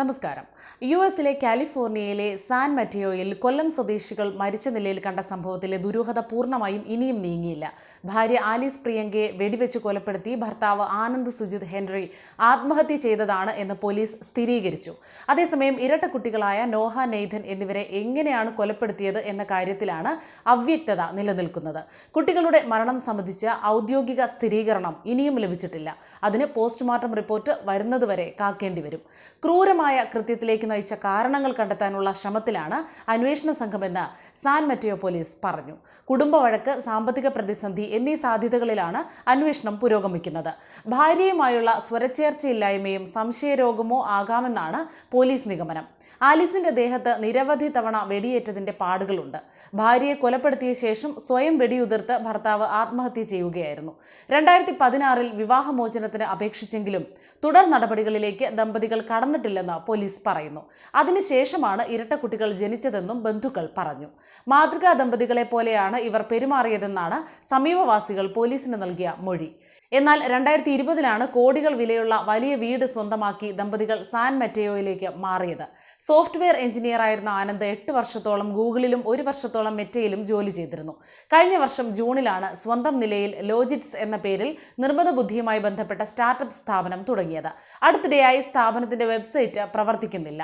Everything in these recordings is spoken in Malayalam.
നമസ്കാരം. യു എസിലെ കാലിഫോർണിയയിലെ സാൻ മറ്റിയോയിൽ കൊല്ലം സ്വദേശികൾ മരിച്ച നിലയിൽ കണ്ട സംഭവത്തിലെ ദുരൂഹത പൂർണമായും ഇനിയും നീങ്ങിയില്ല. ഭാര്യ ആലീസ് പ്രിയങ്കയെ വെടിവെച്ച് കൊലപ്പെടുത്തി ഭർത്താവ് ആനന്ദ് സുജിത് ഹെൻറി ആത്മഹത്യ ചെയ്തതാണ് എന്ന് പോലീസ് സ്ഥിരീകരിച്ചു. അതേസമയം ഇരട്ട കുട്ടികളായ നോഹ നെയ്ഥൻ എന്നിവരെ എങ്ങനെയാണ് കൊലപ്പെടുത്തിയത് എന്ന കാര്യത്തിലാണ് അവ്യക്തത നിലനിൽക്കുന്നത്. കുട്ടികളുടെ മരണം സംബന്ധിച്ച ഔദ്യോഗിക സ്ഥിരീകരണം ഇനിയും ലഭിച്ചിട്ടില്ല. അതിന് പോസ്റ്റ്മോർട്ടം റിപ്പോർട്ട് വരുന്നതുവരെ കാക്കേണ്ടി വരും. ക്രൂരമായ കൃത്യത്തിലേക്ക് നയിച്ച കാരണങ്ങൾ കണ്ടെത്താനുള്ള ശ്രമത്തിലാണ് അന്വേഷണ സംഘമെന്ന് സാൻ മറ്റിയോ പോലീസ് പറഞ്ഞു. കുടുംബ വഴക്ക് സാമ്പത്തിക പ്രതിസന്ധി എന്നീ സാധ്യതകളിലാണ് അന്വേഷണം പുരോഗമിക്കുന്നത്. ഭാര്യയുമായുള്ള സ്വരച്ചേർച്ചയില്ലായ്മയും സംശയരോഗമോ ആകാമെന്നാണ് പോലീസ് നിഗമനം. ആലിസിന്റെ ദേഹത്ത് നിരവധി തവണ വെടിയേറ്റതിന്റെ പാടുകളുണ്ട്. ഭാര്യയെ കൊലപ്പെടുത്തിയ ശേഷം സ്വയം വെടിയുതിർത്ത് ഭർത്താവ് ആത്മഹത്യ ചെയ്യുകയായിരുന്നു. രണ്ടായിരത്തി പതിനാറിൽ വിവാഹമോചനത്തിന് അപേക്ഷിച്ചെങ്കിലും തുടർ നടപടികളിലേക്ക് ദമ്പതികൾ കടന്നിട്ടില്ലെന്ന് പോലീസ് പറയുന്നു. അതിനുശേഷമാണ് ഇരട്ട കുട്ടികൾ ജനിച്ചതെന്നും ബന്ധുക്കൾ പറഞ്ഞു. മാതൃകാ ദമ്പതികളെ പോലെയാണ് ഇവർ പെരുമാറിയതെന്നാണ് സമീപവാസികൾ പോലീസിന് നൽകിയ മൊഴി. എന്നാൽ രണ്ടായിരത്തി ഇരുപതിലാണ് കോടികൾ വിലയുള്ള വലിയ വീട് സ്വന്തമാക്കി ദമ്പതികൾ സാൻ മെറ്റയോയിലേക്ക് മാറിയത്. സോഫ്റ്റ്വെയർ എഞ്ചിനീയർ എഞ്ചിനീയറായിരുന്ന ആനന്ദ് എട്ട് വർഷത്തോളം ഗൂഗിളിലും ഒരു വർഷത്തോളം മെറ്റയിലും ജോലി ചെയ്തിരുന്നു. കഴിഞ്ഞ വർഷം ജൂണിലാണ് സ്വന്തം നിലയിൽ ലോജിറ്റ്സ് എന്ന പേരിൽ നിർമ്മിത ബുദ്ധിയുമായി ബന്ധപ്പെട്ട സ്റ്റാർട്ടപ്പ് സ്ഥാപനം തുടങ്ങിയത്. അടുത്തിടെയായി സ്ഥാപനത്തിന്റെ വെബ്സൈറ്റ് പ്രവർത്തിക്കുന്നില്ല.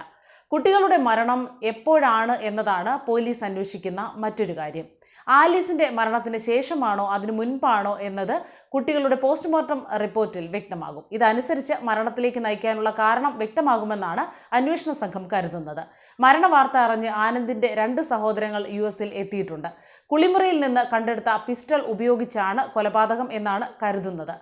കുട്ടികളുടെ മരണം എപ്പോഴാണ് എന്നതാണ് പോലീസ് അന്വേഷിക്കുന്ന മറ്റൊരു കാര്യം. ആലീസിന്റെ മരണത്തിന് ശേഷമാണോ അതിനു മുൻപാണോ എന്നത് കുട്ടികളുടെ പോസ്റ്റ്മോർട്ടം റിപ്പോർട്ടിൽ വ്യക്തമാകും. ഇതനുസരിച്ച് മരണത്തിലേക്ക് നയിക്കാനുള്ള കാരണം വ്യക്തമാകുമെന്നാണ് അന്വേഷണ സംഘം കരുതുന്നത്. മരണവാർത്ത അറിഞ്ഞ് ആനന്ദിന്റെ രണ്ട് സഹോദരങ്ങൾ യു എസിൽ എത്തിയിട്ടുണ്ട്. കുളിമുറിയിൽ നിന്ന് കണ്ടെടുത്ത പിസ്റ്റൾ ഉപയോഗിച്ചാണ് കൊലപാതകം എന്നാണ് കരുതുന്നത്.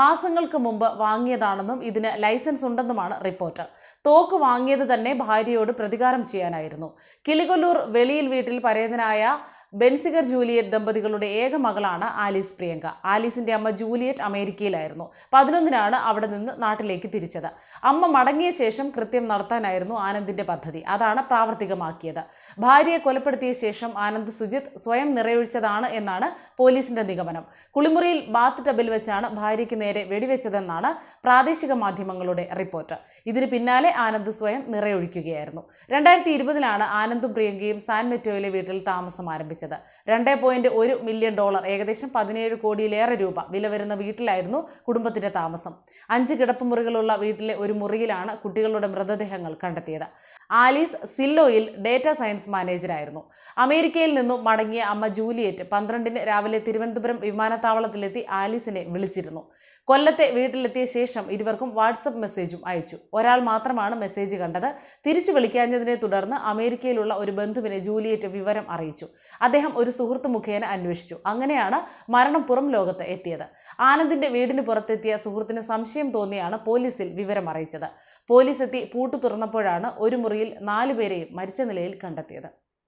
മാസങ്ങൾക്ക് മുമ്പ് വാങ്ങിയതാണെന്നും ഇതിന് ലൈസൻസ് ഉണ്ടെന്നുമാണ് റിപ്പോർട്ട്. തോക്ക് വാങ്ങിയത് തന്നെ ഭാര്യയോട് പ്രതികാരം ചെയ്യാനായിരുന്നു. കിളികൊല്ലൂർ വെളിയിൽ വീട്ടിൽ പരേതനായ ബെൻസിഗർ ജൂലിയറ്റ് ദമ്പതികളുടെ ഏക മകളാണ് ആലീസ് പ്രിയങ്ക. ആലീസിന്റെ അമ്മ ജൂലിയറ്റ് അമേരിക്കയിലായിരുന്നു. പതിനൊന്നിനാണ് അവിടെ നിന്ന് നാട്ടിലേക്ക് തിരിച്ചത്. അമ്മ മടങ്ങിയ ശേഷം കൃത്യം നടത്താനായിരുന്നു ആനന്ദിന്റെ പദ്ധതി. അതാണ് പ്രാവർത്തികമാക്കിയത്. ഭാര്യയെ കൊലപ്പെടുത്തിയ ശേഷം ആനന്ദ് സുജിത് സ്വയം നിറയൊഴിച്ചതാണ് എന്നാണ് പോലീസിന്റെ നിഗമനം. കുളിമുറിയിൽ ബാത്ത് ടബിൽ വെച്ചാണ് ഭാര്യയ്ക്ക് നേരെ വെടിവെച്ചതെന്നാണ് പ്രാദേശിക മാധ്യമങ്ങളുടെ റിപ്പോർട്ട്. ഇതിന് പിന്നാലെ ആനന്ദ് സ്വയം നിറയൊഴിക്കുകയായിരുന്നു. രണ്ടായിരത്തി ഇരുപതിലാണ് ആനന്ദും പ്രിയങ്കയും സാൻ മെറ്റോയിലെ വീട്ടിൽ താമസം ആരംഭിച്ചത്. രണ്ട് പോയിന്റ് ഒരു മില്യൺ ഡോളർ ഏകദേശം പതിനേഴ് കോടിയിലേറെ രൂപ വില വരുന്ന വീട്ടിലായിരുന്നു കുടുംബത്തിന്റെ താമസം. അഞ്ച് കിടപ്പുമുറികളുള്ള വീട്ടിലെ ഒരു മുറിയിലാണ് കുട്ടികളുടെ മൃതദേഹങ്ങൾ കണ്ടെത്തിയത്. ആലീസ് സില്ലോയിൽ ഡേറ്റ സയൻസ് മാനേജരായിരുന്നു. അമേരിക്കയിൽ നിന്നും മടങ്ങിയ അമ്മ ജൂലിയറ്റ് പന്ത്രണ്ടിന് രാവിലെ തിരുവനന്തപുരം വിമാനത്താവളത്തിലെത്തി ആലീസിനെ വിളിച്ചിരുന്നു. കൊല്ലത്തെ വീട്ടിലെത്തിയ ശേഷം ഇരുവർക്കും വാട്സപ്പ് മെസ്സേജും അയച്ചു. ഒരാൾ മാത്രമാണ് മെസ്സേജ് കണ്ടത്. തിരിച്ചു വിളിക്കാഞ്ഞതിനെ തുടർന്ന് അമേരിക്കയിലുള്ള ഒരു ബന്ധുവിനെ ജൂലിയറ്റ് വിവരം അറിയിച്ചു. അദ്ദേഹം ഒരു സുഹൃത്ത് മുഖേന അന്വേഷിച്ചു. അങ്ങനെയാണ് മരണം പുറം ലോകത്ത് എത്തിയത്. ആനന്ദിന്റെ വീടിന് പുറത്തെത്തിയ സുഹൃത്തിന് സംശയം തോന്നിയാണ് പോലീസിൽ വിവരം അറിയിച്ചത്. പോലീസ് എത്തി പൂട്ടു തുറന്നപ്പോഴാണ് ഒരു മുറിയിൽ നാലുപേരെയും മരിച്ച നിലയിൽ കണ്ടെത്തിയത്.